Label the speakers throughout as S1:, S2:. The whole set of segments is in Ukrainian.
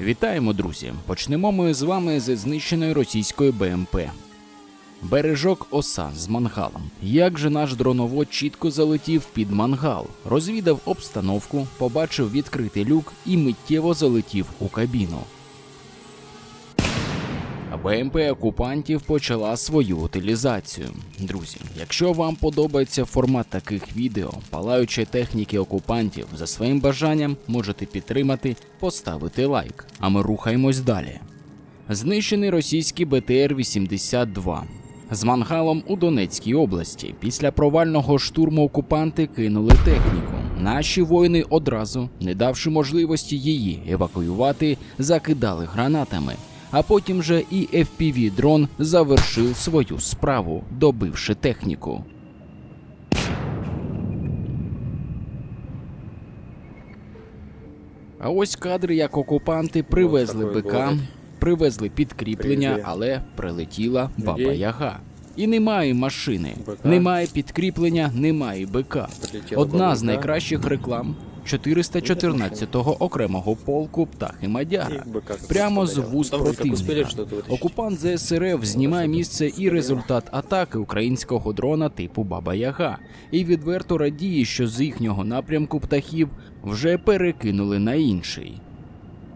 S1: Вітаємо, друзі! Почнемо ми з вами зі знищеної російської БМП. Бережок оса з мангалом. Як же наш дроновод чітко залетів під мангал, розвідав обстановку, побачив відкритий люк і миттєво залетів у кабіну. БМП окупантів почала свою утилізацію. Друзі, якщо вам подобається формат таких відео, палаючої техніки окупантів, за своїм бажанням можете підтримати, поставити лайк. А ми рухаємось далі. Знищений російський БТР-82. З мангалом у Донецькій області після провального штурму окупанти кинули техніку. Наші воїни одразу, не давши можливості її евакуювати, закидали гранатами. А потім же і fpv дрон завершив свою справу, добивши техніку. А ось кадри, як окупанти привезли бика, привезли підкріплення, але прилетіла баба Яга. І немає машини, немає підкріплення, немає бика. Одна з найкращих реклам 414-го окремого полку птахи Мадяра.
S2: Их бы как-то
S1: Прямо з
S2: заставляли.
S1: вуст
S2: Там вы как успели
S1: противника.
S2: что-то вытащить?
S1: Окупант ЗСРФ знімає місце і результат атаки українського дрона типу Баба Яга, і відверто радіє, що з їхнього напрямку птахів вже перекинули на інший.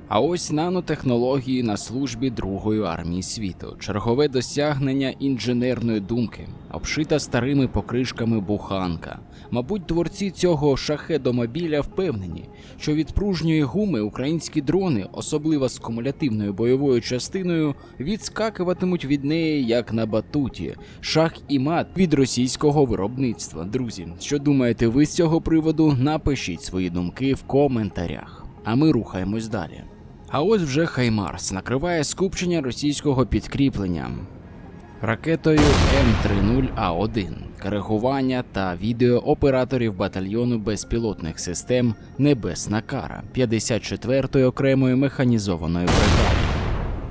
S1: А ось нанотехнології на службі Другої армії світу, чергове досягнення інженерної думки, обшита старими покришками буханка. Мабуть, творці цього шахедомобіля впевнені, що від пружньої гуми українські дрони, особливо з кумулятивною бойовою частиною, відскакуватимуть від неї як на батуті, шах і мат від російського виробництва. Друзі, що думаєте ви з цього приводу? Напишіть свої думки в коментарях. А ми рухаємось далі. А ось вже Хаймарс накриває скупчення російського підкріплення ракетою М30А1, коригування та відео операторів батальйону безпілотних систем Небесна Кара 54-ї окремої механізованої бригади.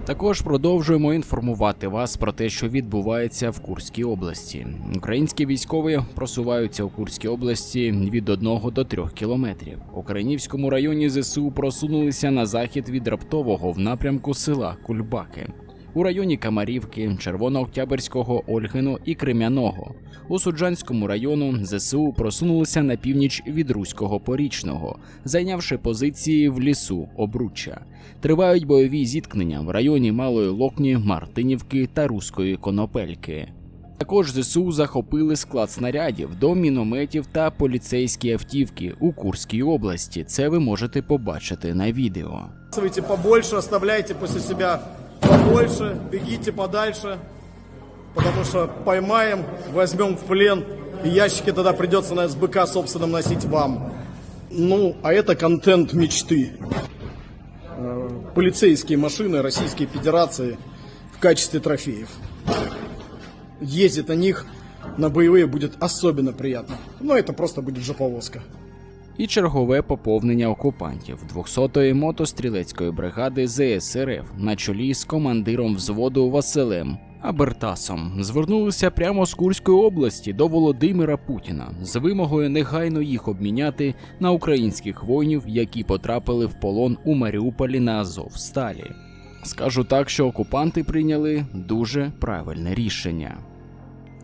S1: Також продовжуємо інформувати вас про те, що відбувається в Курській області. Українські військові просуваються у Курській області від 1 до 3 кілометрів. У Крайнівському районі ЗСУ просунулися на захід від Раптового в напрямку села Кульбаки. У районі Камарівки, Червонооктябрського, Ольгино і Крем'яного. У Суджанському району ЗСУ просунулися на північ від Руського Порічного, зайнявши позиції в лісу Обруччя. Тривають бойові зіткнення в районі Малої Локні, Мартинівки та Руської Конопельки. Також ЗСУ захопили склад снарядів до мінометів та поліцейські автівки у Курській області. Це ви можете побачити на відео.
S3: Побольше, оставляйте после себя побольше, бегите подальше, потому что поймаем, возьмем в плен, и ящики тогда придется на СБК собственном носить вам. Ну, а это контент мечты. Э, Полицейские машины Российской Федерации в качестве трофеев. Ездить на них на боевые будет особенно приятно. Но это просто будет жоповозка.
S1: І чергове поповнення окупантів 200-ї мотострілецької бригади ЗСРФ на чолі з командиром взводу Василем Абертасом звернулися прямо з Курської області до Володимира Путіна з вимогою негайно їх обміняти на українських воїнів, які потрапили в полон у Маріуполі на Азовсталі. Скажу так, що окупанти прийняли дуже правильне рішення.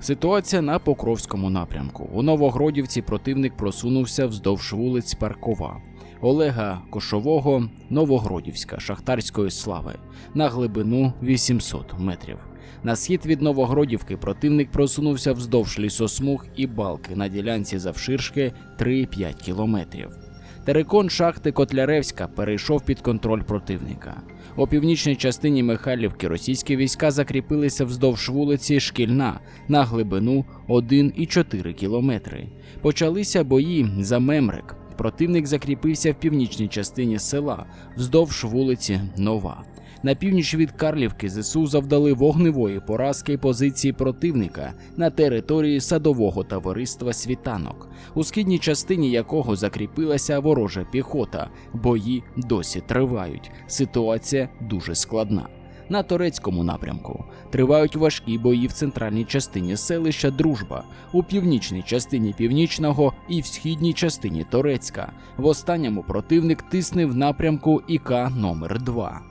S1: Ситуація на Покровському напрямку. У Новогродівці противник просунувся вздовж вулиць Паркова, Олега Кошового, Новогродівська, Шахтарської слави на глибину 800 метрів. На схід від Новогродівки противник просунувся вздовж лісосмуг і балки на ділянці завширшки 3-5 кілометрів. Терекон шахти Котляревська перейшов під контроль противника. У північній частині Михайлівки російські війська закріпилися вздовж вулиці Шкільна на глибину 1,4 кілометри. Почалися бої за Мемрик. Противник закріпився в північній частині села вздовж вулиці Нова. На північ від Карлівки ЗСУ завдали вогневої поразки позиції противника на території садового товариства Світанок, у східній частині якого закріпилася ворожа піхота. Бої досі тривають. Ситуація дуже складна. На турецькому напрямку тривають важкі бої в центральній частині селища Дружба, у північній частині північного і в східній частині Торецька. В останньому противник тисне напрямку ІК номер 2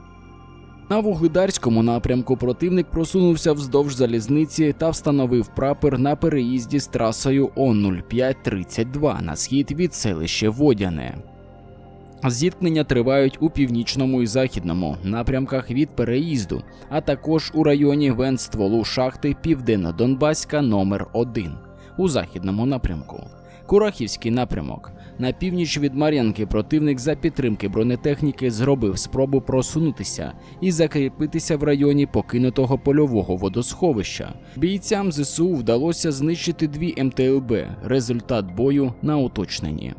S1: на вугледарському напрямку противник просунувся вздовж залізниці та встановив прапор на переїзді з трасою О0532 на схід від селища Водяне. Зіткнення тривають у північному і західному напрямках від переїзду, а також у районі венстволу шахти Південно-Донбаська номер 1 у західному напрямку. Курахівський напрямок. На північ від Мар'янки противник за підтримки бронетехніки зробив спробу просунутися і закріпитися в районі покинутого польового водосховища. Бійцям ЗСУ вдалося знищити дві МТЛБ. Результат бою на уточненні.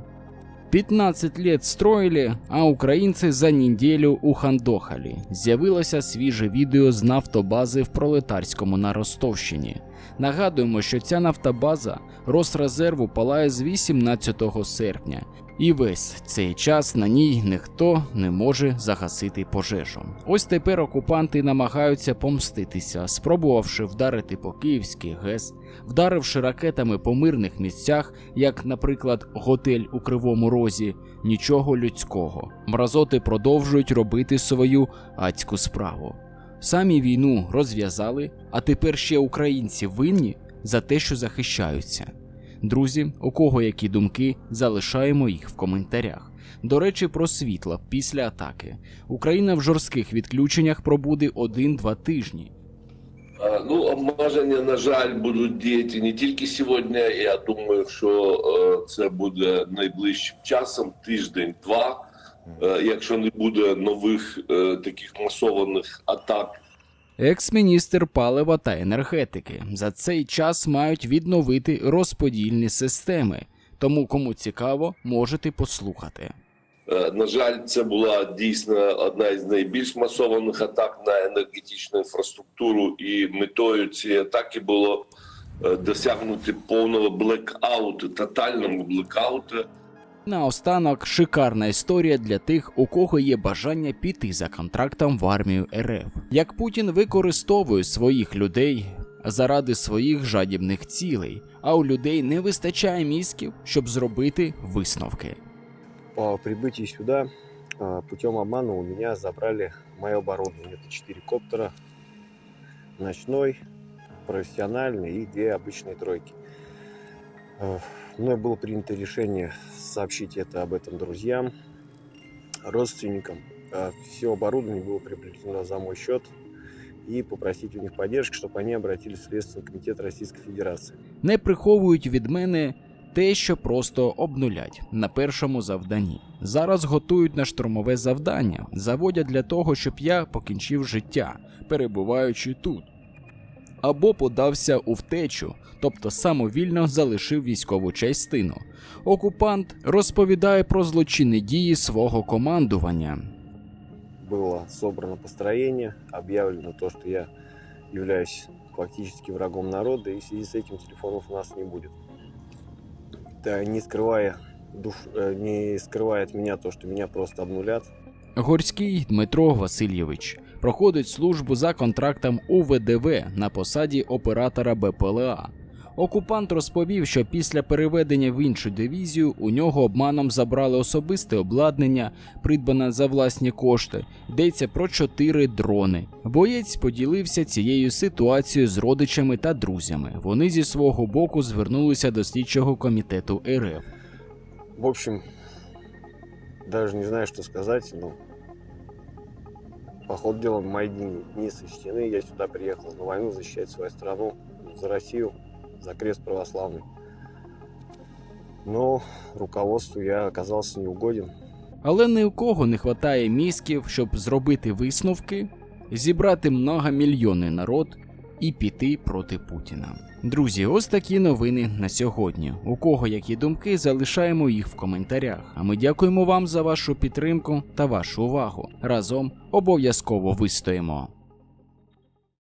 S1: 15 лет строїлі, а українці за неділю ухандохали. З'явилося свіже відео з нафтобази в пролетарському на Ростовщині. Нагадуємо, що ця нафтобаза Росрезерву палає з 18 серпня, і весь цей час на ній ніхто не може загасити пожежу. Ось тепер окупанти намагаються помститися, спробувавши вдарити по Київській ГЕС, вдаривши ракетами по мирних місцях, як, наприклад, готель у Кривому Розі. Нічого людського. Мразоти продовжують робити свою адську справу. Самі війну розв'язали, а тепер ще українці винні за те, що захищаються. Друзі, у кого які думки, залишаємо їх в коментарях. До речі, про світло після атаки. Україна в жорстких відключеннях пробуде 1-2 тижні.
S2: Ну, обмеження, на жаль, будуть діяти не тільки сьогодні. Я думаю, що е, це буде найближчим часом, тиждень-два. Е, Якщо не буде нових е, таких масованих атак
S1: Екс-міністр палива та енергетики за цей час мають відновити розподільні системи. Тому, кому цікаво, можете послухати.
S2: Е, На жаль, це була дійсно одна із найбільш масованих атак на енергетичну інфраструктуру, і метою цієї атаки було досягнути повного блекауту, тотального блекауту.
S1: Наостанок шикарна історія для тих, у кого є бажання піти за контрактом в армію РФ. Як Путін використовує своїх людей заради своїх жадібних цілей, а у людей не вистачає мізків, щоб зробити висновки.
S4: По прибытии сюда а, путем обмана у меня забрали мое оборудование. Это 4 коптера, ночной, профессиональный и две обычные тройки. Э, Мной было принято решение сообщить это об этом друзьям, родственникам. Все оборудование было приобретено за мой счет и попросить у них поддержки, чтобы они обратились в Следственный комитет Российской Федерации.
S1: Не приховують від мене те, що просто обнулять на першому завданні. Зараз готують на штурмове завдання, заводять для того, щоб я покінчив життя, перебуваючи тут. Або подався у втечу, тобто самовільно залишив військову частину. Окупант розповідає про злочинні дії свого командування.
S4: было собрано построение, объявлено то, что я являюсь фактически врагом народа, и в связи с этим телефонов у нас не будет. Да, не скрывая душ, э, не скрывая от меня то, что меня просто обнулят.
S1: Горський Дмитро Васильєвич проходить службу за контрактом у ВДВ на посаді оператора БПЛА. Окупант розповів, що після переведення в іншу дивізію у нього обманом забрали особисте обладнання, придбане за власні кошти. Йдеться про чотири дрони. Боєць поділився цією ситуацією з родичами та друзями. Вони зі свого боку звернулися до слідчого комітету РФ.
S4: В общем, даже не знаю, что сказать, но по ходу дела мои дни не сочтены. Я сюда приехал на войну защищать свою страну, за Россию, за крест православный. Но руководству я оказался неугоден.
S1: Але ні у кого не хватає мізків, щоб зробити висновки, зібрати многомільйонний народ і піти проти Путіна. Друзі, ось такі новини на сьогодні. У кого які думки, залишаємо їх в коментарях. А ми дякуємо вам за вашу підтримку та вашу увагу. Разом обов'язково вистоїмо.